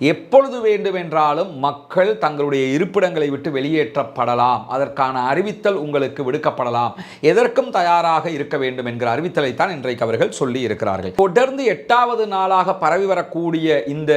எப்பொழுது வேண்டுமென்றாலும் மக்கள் தங்களுடைய இருப்பிடங்களை விட்டு வெளியேற்றப்படலாம். அதற்கான அறிவித்தல் உங்களுக்கு விடுக்கப்படலாம். எதற்கும் தயாராக இருக்க வேண்டும் என்கிற அறிவித்தலைத்தான் இன்றைக்கு அவர்கள் சொல்லி இருக்கிறார்கள். தொடர்ந்து எட்டாவது நாளாக பரவி வரக்கூடிய இந்த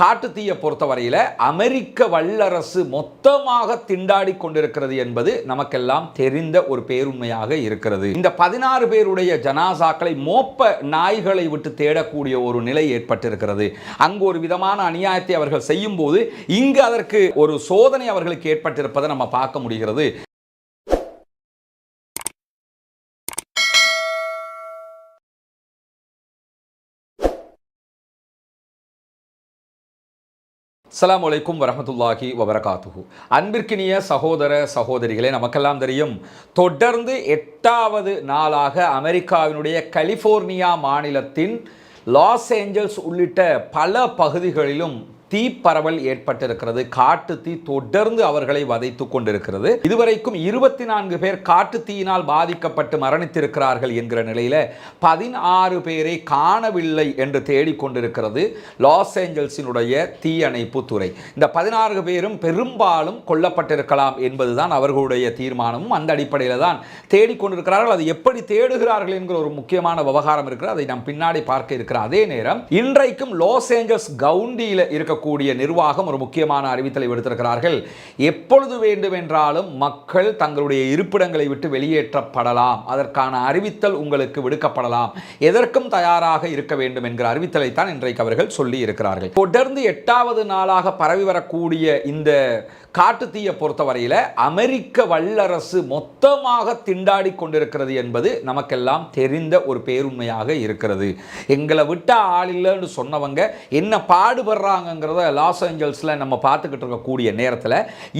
காட்டுத்தீயை பொறுத்தவரையில் அமெரிக்க வல்லரசு மொத்தமாக திண்டாடி கொண்டிருக்கிறது என்பது நமக்கெல்லாம் தெரிந்த ஒரு பேருண்மையாக இருக்கிறது. இந்த பதினாறு பேருடைய ஜனாசாக்களை மோப்ப நாய்களை விட்டு தேடக்கூடிய ஒரு நிலை ஏற்பட்டிருக்கிறது. அங்கு ஒரு விதமான அநியாயத்தை அவர்கள் செய்யும் போது இங்கு அதற்கு ஒரு சோதனை அவர்களுக்கு ஏற்பட்டிருப்பதை நம்ம பார்க்க முடிகிறது. அஸ்ஸலாமு வலைக்கும் வரமத்துல்லாஹி வபரகாத்துஹு. அன்பிற்கினிய சகோதர சகோதரிகளே நமக்கெல்லாம் தெரியும் தொடர்ந்து எட்டாவது நாளாக அமெரிக்காவினுடைய கலிஃபோர்னியா மாநிலத்தின் லாஸ் ஏஞ்சல்ஸ் உள்ளிட்ட பல பகுதிகளிலும் தீப்பரவல் ஏற்பட்டிருக்கிறது. காட்டு தீ தொடர்ந்து அவர்களை வதைத்து கொண்டிருக்கிறது. இதுவரைக்கும் இருபத்தி நான்கு பேர் காட்டு தீயினால் பாதிக்கப்பட்டு மரணித்திருக்கிறார்கள் என்கிற நிலையில் பதினாறு பேரை காணவில்லை என்று தேடிக்கொண்டிருக்கிறது லாஸ் ஏஞ்சல்ஸினுடைய தீயணைப்பு துறை. இந்த பதினாறு பேரும் பெரும்பாலும் கொல்லப்பட்டிருக்கலாம் என்பதுதான் அவர்களுடைய தீர்மானமும். அந்த அடிப்படையில் தான் தேடிக்கொண்டிருக்கிறார்கள் அது எப்படி தேடுகிறார்கள் என்கிற ஒரு முக்கியமான விவகாரம் இருக்கிறது. அதை நாம் பின்னாடி பார்க்க இருக்கிற அதே நேரம் இன்றைக்கும் லாஸ் ஏஞ்சல்ஸ் கவுண்டியில் இருக்க இருக்கக்கூடிய நிர்வாகம் ஒரு முக்கியமான அறிவித்தலை விடுத்திருக்கிறார்கள். எப்பொழுது வேண்டுமென்றாலும் மக்கள் தங்களுடைய இருப்பிடங்களை விட்டு வெளியேற்றப்படலாம். அதற்கான அறிவித்தல் உங்களுக்கு விடுக்கப்படலாம். எதற்கும் தயாராக இருக்க வேண்டும் என்கிற அறிவித்தலைத்தான் இன்றைக்கு அவர்கள் சொல்லி இருக்கிறார்கள் தொடர்ந்து எட்டாவது நாளாக பரவி வரக்கூடிய இந்த காட்டுத்தீயை பொறுத்தவரையில அமெரிக்க வல்லரசு மொத்தமாக திண்டாடி கொண்டிருக்கிறது என்பது நமக்கெல்லாம் தெரிந்த ஒரு பேருண்மையாக இருக்கிறது. எங்களை விட்ட ஆள் இல்லைன்னு சொன்னவங்க என்ன பாடுபடுறாங்கங்கிறத லாஸ் ஏஞ்சல்ஸில் நம்ம பார்த்துக்கிட்டு இருக்கக்கூடிய நேரத்தில்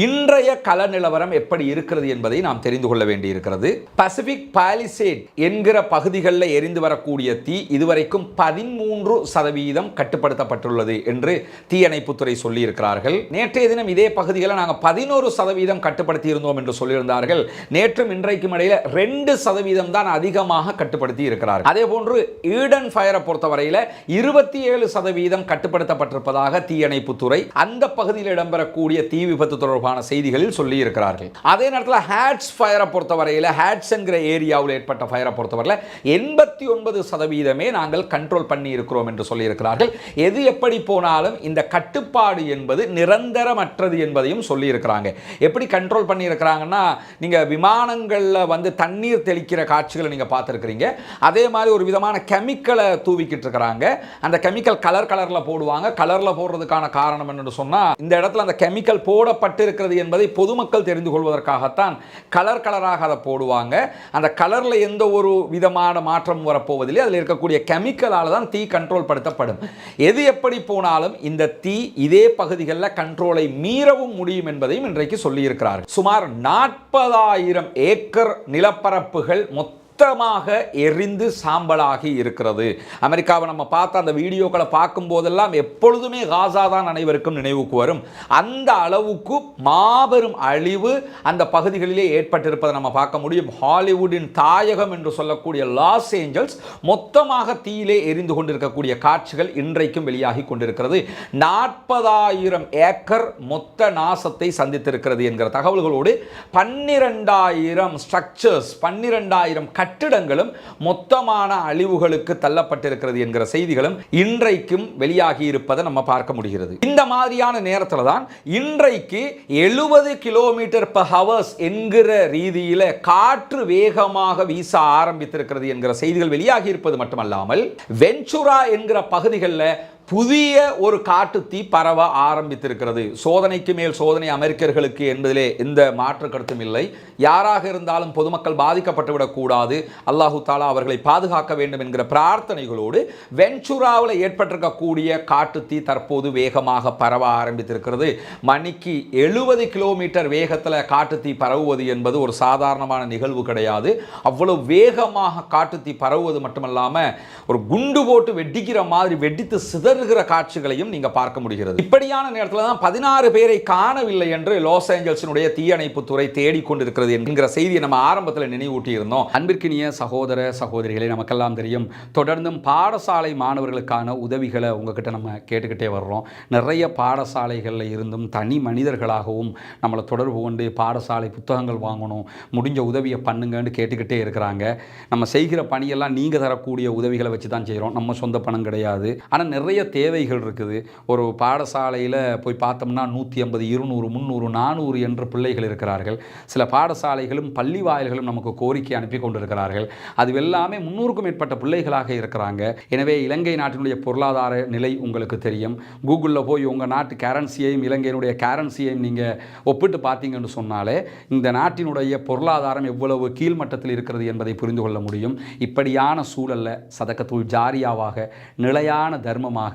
இன்றைய கல நிலவரம் எப்படி இருக்கிறது என்பதை நாம் தெரிந்து கொள்ள வேண்டியிருக்கிறது. பசிபிக் பாலிசேட் என்கிற பகுதிகளில் எரிந்து வரக்கூடிய தீ இதுவரைக்கும் பதிமூன்று சதவீதம் கட்டுப்படுத்தப்பட்டுள்ளது என்று தீயணைப்புத்துறை சொல்லியிருக்கிறார்கள். நேற்றைய தினம் இதே பகுதிகளை நாங்கள் பதினோரு சதவீதம் கட்டுப்படுத்தி இருந்தோம் என்று சொல்லியிருந்தார்கள். நேற்றும் இன்றைக்கும் இடையில ரெண்டு சதவீதம் தான் அதிகமாக கட்டுப்படுத்தி இருக்கிறார்கள். அதே போன்று ஈடன் ஃபயரை பொறுத்தவரையில் இருபத்தி ஏழு சதவீதம் கட்டுப்படுத்தப்பட்டிருப்பதாக தீயணைப்புத்துறை அந்த பகுதியில் இடம்பெறக்கூடிய தீ விபத்து தொடர்பான செய்திகளில் சொல்லி இருக்கிறார்கள் அதே நேரத்தில் ஹேட்ஸ் ஃபயரை பொறுத்தவரையில் ஹேட்ஸ் என்கிற ஏரியாவில் ஏற்பட்ட ஃபயரை பொறுத்தவரையில் எண்பத்தி ஒன்பது சதவீதமே நாங்கள் கண்ட்ரோல் பண்ணி இருக்கிறோம் என்று சொல்லியிருக்கிறார்கள். எது எப்படி போனாலும் இந்த கட்டுப்பாடு என்பது நிரந்தரமற்றது என்பதையும் சொல்லி இருக்கிறாங்க எப்படி கண்ட்ரோல் பண்ணியிருக்கிறாங்கன்னா நீங்கள் விமானங்களில் வந்து தண்ணீர் தெளிக்கிற காட்சிகளை நீங்கள் பார்த்துருக்குறீங்க. அதே மாதிரி ஒரு விதமான கெமிக்கலை தூவிக்கிட்டு இருக்கிறாங்க. அந்த கெமிக்கல் கலர் கலரில் போடுவாங்க. கலரில் போடுறதுக்கான காரணம் என்னென்னு சொன்னால் இந்த இடத்துல அந்த கெமிக்கல் போடப்பட்டிருக்கிறது என்பதை பொதுமக்கள் தெரிந்து கொள்வதற்காகத்தான் கலர் கலராக அதை போடுவாங்க. அந்த கலரில் எந்த ஒரு விதமான மாற்றம் வரப்போவதில்லை. அதில் இருக்கக்கூடிய கெமிக்கலால் தான் தீ கண்ட்ரோல் படுத்தப்படும். எது எப்படி போனாலும் இந்த தீ இதே பகுதிகளில் கண்ட்ரோலை மீறவும் முடியும் என்பதையும் இன்றைக்கு சொல்லியிருக்கிறார்கள். சுமார் நாற்பதாயிரம் ஏக்கர் நிலப்பரப்புகள் மொத்த சுத்தமாக எரிந்து சாம்பலாகி இருக்கிறது. அமெரிக்காவை நம்ம பார்த்த அந்த வீடியோக்களை பார்க்கும் போதெல்லாம் எப்பொழுதுமே காசா தான் அனைவருக்கும் நினைவுக்கு வரும். அந்த அளவுக்கு மாபெரும் அழிவு அந்த பகுதிகளிலே ஏற்பட்டிருப்பதை நம்ம பார்க்க முடியும். ஹாலிவுட்டின் தாயகம் என்று சொல்லக்கூடிய லாஸ் ஏஞ்சல்ஸ் மொத்தமாக தீயிலே எரிந்து கொண்டிருக்கக்கூடிய காட்சிகள் இன்றைக்கும் வெளியாகி கொண்டிருக்கிறது. நாற்பதாயிரம் ஏக்கர் மொத்த நாசத்தை சந்தித்திருக்கிறது என்கிற தகவல்களோடு பன்னிரெண்டாயிரம் ஸ்ட்ரக்சர்ஸ் பன்னிரெண்டாயிரம் கட்டிடங்களும் மொத்தமான அழிவுகளுக்கு தள்ளப்பட்டிருக்கிறது என்கிற செய்திகளும் இன்றைக்கும் வெளியாகி இருப்பதை நம்ம பார்க்க முடிகிறது. இந்த மாதிரியான நேரத்தில் தான் இன்றைக்கு எழுபது கிலோமீட்டர் பர் ஹவர்ஸ் என்கிற ரீதியில் காற்று வேகமாக வீச ஆரம்பித்திருக்கிறது என்கிற செய்திகள் வெளியாகி இருப்பது மட்டுமல்லாமல் வெஞ்சுரா என்கிற பகுதிகளில் புதிய ஒரு காட்டுத்தீ பரவ ஆரம்பித்திருக்கிறது. சோதனைக்கு மேல் சோதனை அமெரிக்கர்களுக்கு என்பதிலே இந்த மாற்று கருத்தும் இல்லை. யாராக இருந்தாலும் பொதுமக்கள் பாதிக்கப்பட்டு விடக்கூடாது அல்லாஹு தாலா அவர்களை பாதுகாக்க வேண்டும் என்கிற பிரார்த்தனைகளோடு வென்சுராவில் ஏற்பட்டிருக்கக்கூடிய காட்டுத்தீ தற்போது வேகமாக பரவ ஆரம்பித்திருக்கிறது. மணிக்கு எழுபது கிலோமீட்டர் வேகத்தில் காட்டுத்தீ பரவுவது என்பது ஒரு சாதாரணமான நிகழ்வு கிடையாது. அவ்வளவு வேகமாக காட்டுத்தீ பரவுவது மட்டுமல்லாமல் ஒரு குண்டு போட்டு வெடிக்கிற மாதிரி வெடித்து சித சிதறுகிற காட்சிகளையும் நீங்க பார்க்க முடிகிறது. இப்படியான நேரத்தில் தான் பதினாறு பேரை காணவில்லை என்று லாஸ் ஏஞ்சல்ஸினுடைய தீயணைப்பு துறை தேடிக்கொண்டிருக்கிறது என்கிற செய்தியை நம்ம ஆரம்பத்தில் நினைவூட்டி இருந்தோம் அன்பிற்கினிய சகோதர சகோதரிகளை நமக்கெல்லாம் தெரியும். தொடர்ந்தும் பாடசாலை மாணவர்களுக்கான உதவிகளை உங்ககிட்ட நம்ம கேட்டுக்கிட்டே வர்றோம். நிறைய பாடசாலைகளில் இருந்தும் தனி மனிதர்களாகவும் நம்மளை தொடர்பு கொண்டு பாடசாலை புத்தகங்கள் வாங்கணும் முடிஞ்ச உதவியை பண்ணுங்கன்னு கேட்டுக்கிட்டே இருக்கிறாங்க. நம்ம செய்கிற பணியெல்லாம் நீங்கள் தரக்கூடிய உதவிகளை வச்சு தான் செய்கிறோம் நம்ம சொந்த பணம் கிடையாது. ஆனால் நிறைய தேவைகள் இருக்குது. ஒரு பாடசாலையில் போய் பார்த்தோம்னா நூற்றி ஐம்பது இருநூறு முந்நூறு நானூறு என்று பிள்ளைகள் இருக்கிறார்கள். சில பாடசாலைகளும் பள்ளி வாயில்களும் நமக்கு கோரிக்கை அனுப்பி கொண்டிருக்கிறார்கள். அது எல்லாமே முன்னூறுக்கும் மேற்பட்ட பிள்ளைகளாக இருக்கிறாங்க. எனவே இலங்கை நாட்டினுடைய பொருளாதார நிலை உங்களுக்கு தெரியும். கூகுளில் போய் உங்கள் நாட்டு கேரன்சியையும் இலங்கையினுடைய கரன்சியையும் நீங்கள் ஒப்பிட்டு பார்த்தீங்கன்னு சொன்னாலே இந்த நாட்டினுடைய பொருளாதாரம் எவ்வளவு கீழ்மட்டத்தில் இருக்கிறது என்பதை புரிந்து கொள்ள முடியும். இப்படியான சூழலில் சதக்கத்துள் ஜாரியாவாக நிலையான தர்மமாக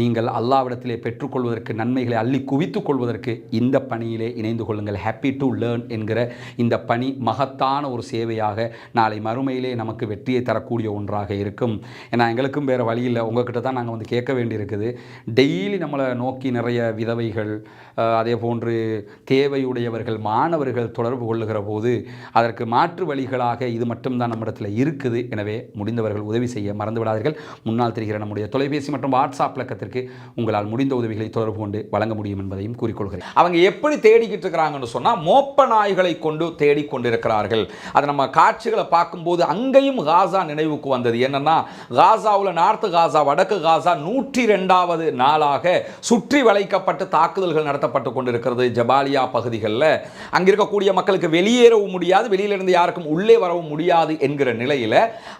நீங்கள் அல்லாவிடத்திலே பெற்றுக்கொள்வதற்கு நன்மைகளை அள்ளி குவித்துக் கொள்வதற்கு இந்த பணியிலே இணைந்து கொள்ளுங்கள். ஹாப்பி டு லேர்ன் என்கிற இந்த பணி மகத்தான ஒரு சேவையாக நாளை மறுமையிலே நமக்கு வெற்றியை தரக்கூடிய ஒன்றாக இருக்கும். ஏன்னா எங்களுக்கும் வேறு வழி இல்லை. உங்ககிட்ட தான் நாங்கள் வந்து கேட்க வேண்டியிருக்குது. டெய்லி நம்மளை நோக்கி நிறைய விதவைகள் அதே போன்று தேவையுடையவர்கள் மாணவர்கள் தொடர்பு கொள்ளுகிற போது அதற்கு மாற்று வழிகளாக இது மட்டும்தான் நம்மிடத்தில் இருக்குது. எனவே முடிந்தவர்கள் உதவி செய்ய மறந்துவிடாதீர்கள். முன்னால் தெரிகிற நம்முடைய தொலைபேசி மற்றும் வாட்ஸ்அப் பக்கத்திற்கு உங்களால் முடிந்த உதவிகளை தொடர்பு கொண்டு வழங்க முடியும் என்பதையும் கூறிக்கொள்கிறேன். அவங்க எப்படி தேடிக்கிட்டு இருக்கிறாங்கன்னு சொன்னால் மோப்ப நாய்களை கொண்டு தேடிக்கொண்டிருக்கிறார்கள். அதை நம்ம காட்சிகளை பார்க்கும்போது அங்கேயும் காசா நினைவுக்கு வந்தது. என்னன்னா காசாவில் நார்த்து காசா வடக்கு காசா நூற்றி ரெண்டாவது நாளாக சுற்றி வளைக்கப்பட்டு தாக்குதல்கள் நடத்தப்பட்டு கொண்டிருக்கிறது ஜபாலியா பகுதிகளில். அங்கிருக்கக்கூடிய மக்களுக்கு வெளியேறவும் முடியாது வெளியிலிருந்து யாருக்கும் உள்ளே வரவும் முடியாது என்கிற நிலையில்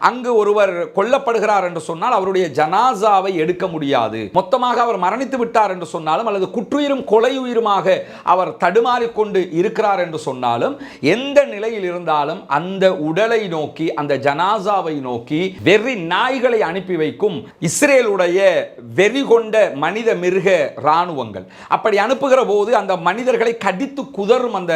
அங்கு ஒருவர் கொல்லப்படுகிறார் என்று சொன்னால் அவருடைய ஜனாசாவை எடுக்க முடியும் முடியாது. மொத்தமாக அவர் மரணித்து விட்டார் என்று சொன்னாலும் அல்லது குற்றுயிரும் கொலையுயிருமாக அவர் தடுமாறிக்கொண்டு இருக்கிறார் என்று சொன்னாலும் எந்த நிலையில் இருந்தாலும் அந்த உடலை நோக்கி அந்த ஜனாசாவை நோக்கி வெறி நாய்களை அனுப்பி வைக்கும் இஸ்ரேலுடைய வெறி கொண்ட மனித மிருக இராணுவங்கள். அப்படி அனுப்புகிற போது அந்த மனிதர்களை கடித்து குதறும் அந்த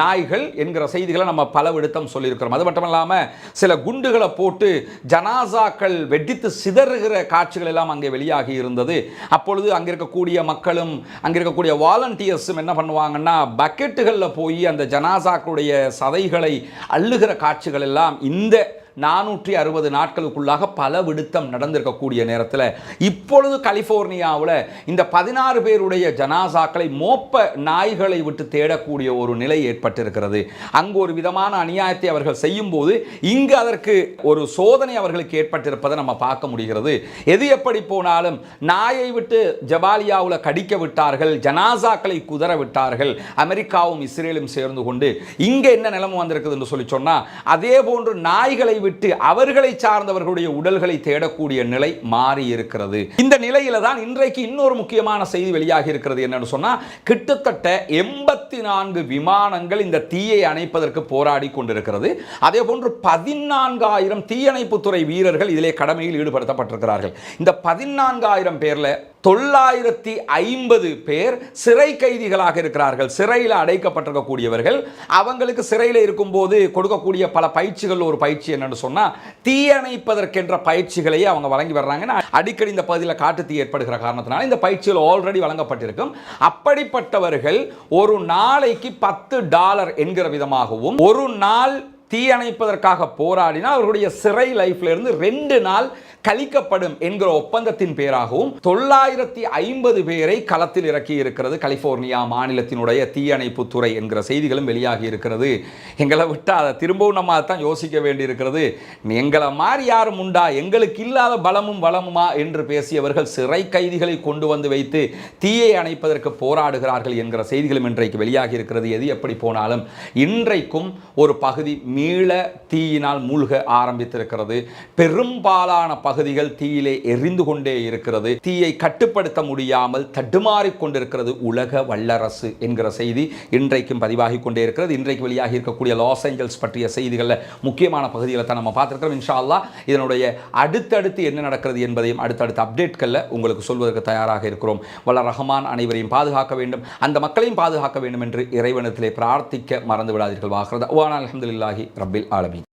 நாய்கள் என்கிற செய்திகளை நம்ம பல விடுத்தம் சொல்லியிருக்கிறோம். அது மட்டும் இல்லாமல் சில குண்டுகளை போட்டு ஜனாசாக்கள் வெடித்து சிதறுகிற காட்சிகள் எல்லாம் அங்கே வெளியாகி இருந்தது. அப்பொழுது அங்கே இருக்கக்கூடிய மக்களும் அங்கே இருக்கக்கூடிய வாலண்டியர்ஸும் என்ன பண்ணுவாங்கன்னா பக்கெட்டுகளில் போய் அந்த ஜனாசாக்களுடைய சதைகளை அள்ளுகிற காட்சிகள் எல்லாம் இந்த நானூற்றி அறுபது நாட்களுக்குள்ளாக பல விடுத்தம் நடந்திருக்கக்கூடிய நேரத்தில் இப்பொழுது கலிஃபோர்னியாவில் இந்த பதினாறு பேருடைய ஜனாசாக்களை மோப்ப நாய்களை விட்டு தேடக்கூடிய ஒரு நிலை ஏற்பட்டிருக்கிறது. அங்கு ஒரு விதமான அநியாயத்தை அவர்கள் செய்யும்போது இங்கு அதற்கு ஒரு சோதனை அவர்களுக்கு ஏற்பட்டிருப்பதை நம்ம பார்க்க முடிகிறது. எது எப்படி போனாலும் நாயை விட்டு ஜபாலியாவில் கடிக்க விட்டார்கள் ஜனாசாக்களை குதற விட்டார்கள் அமெரிக்காவும் இஸ்ரேலும் சேர்ந்து கொண்டு இங்கே என்ன நிலைமை வந்திருக்குதுன்னு சொல்லி சொன்னால் அதே போன்று நாய்களை விட்டு அவர்களை சார்ந்தவர்களுடைய உடல்களை தேடக்கூடிய நிலை மாறி இருக்கிறது இந்த நிலையில தான் இன்றைக்கு இன்னொரு முக்கியமான செய்தி வெளியாகி இருக்கிறது என்னன்னு சொன்னா கிட்டத்தட்ட எண்பத்தி நான்கு விமானங்கள் இந்த தீயை அணைப்பதற்கு போராடி கொண்டிருக்கிறது. அதே போன்று பதினான்காயிரம் தீயணைப்புத்துறை வீரர்கள் இதிலே கடமையில் ஈடுபடுத்தப்பட்டிருக்கிறார்கள். இந்த பதினான்காயிரம் பேர்ல தொள்ளாயிரத்தி ஐம்பது பேர் சிறை கைதிகளாக இருக்கிறார்கள். சிறையில் அடைக்கப்பட்டிருக்கக்கூடியவர்கள். அவங்களுக்கு சிறையில் இருக்கும்போது கொடுக்கக்கூடிய பல பயிற்சிகள் ஒரு பயிற்சி என்னன்னு சொன்னால் தீயணைப்பதற்கென்ற பயிற்சிகளையே அவங்க வழங்கி வர்றாங்க. அடிக்கடி இந்த பகுதியில் காட்டு தீ ஏற்படுகிற காரணத்தினால இந்த பயிற்சிகள் ஆல்ரெடி வழங்கப்பட்டிருக்கும். அப்படிப்பட்டவர்கள் ஒரு நாளைக்கு பத்து டாலர் என்கிற விதமாகவும் ஒரு நாள் தீயணைப்பதற்காக போராடினால் அவர்களுடைய சிறை லைஃப்ல இருந்து ரெண்டு நாள் கழிக்கப்படும் என்கிற ஒப்பந்தத்தின் பேராகவும் தொள்ளாயிரத்தி ஐம்பது பேரை களத்தில் இறக்கி இருக்கிறது கலிபோர்னியா மாநிலத்தினுடைய தீயணைப்பு துறை என்கிற செய்திகளும் வெளியாகி இருக்கிறது. எங்களை விட்டு அதை திரும்பவும் நம்ம தான் யோசிக்க வேண்டியிருக்கிறது. எங்களை மாதிரி யாரும் உண்டா? எங்களுக்கு இல்லாத பலமும் வளமுமா? என்று பேசியவர்கள் சிறை கைதிகளை கொண்டு வந்து வைத்து தீயை அணைப்பதற்கு போராடுகிறார்கள் என்கிற செய்திகளும் இன்றைக்கு வெளியாகி இருக்கிறது. எது எப்படி போனாலும் இன்றைக்கும் ஒரு பகுதி மீள தீயினால் மூழ்க ஆரம்பித்திருக்கிறது. பெரும்பாலான பகுதிகள் தீயிலே எரிந்து கொண்டே இருக்கிறது. தீயை கட்டுப்படுத்த முடியாமல் தடுமாறிக் கொண்டிருக்கிறது உலக வல்லரசு என்கிற செய்தி இன்றைக்கும் பதிவாகி கொண்டே இருக்கிறது. இன்றைக்கு வெளியாகி இருக்கக்கூடிய லாஸ் ஏஞ்சல்ஸ் பற்றிய செய்திகளில் முக்கியமான பகுதிகளை தான் நம்ம பார்த்துருக்கிறோம். இன்ஷா இதனுடைய அடுத்தடுத்து என்ன நடக்கிறது என்பதையும் அடுத்தடுத்த அப்டேட்களில் உங்களுக்கு சொல்வதற்கு தயாராக இருக்கிறோம். வல்ல ரஹமான் அனைவரையும் பாதுகாக்க வேண்டும். அந்த மக்களையும் பாதுகாக்க வேண்டும் என்று இறைவனத்திலே பிரார்த்திக்க மறந்து விடாதீர்கள். வாகிறது அல்ஹம்துலில்லாஹி ரபில் ஆலமி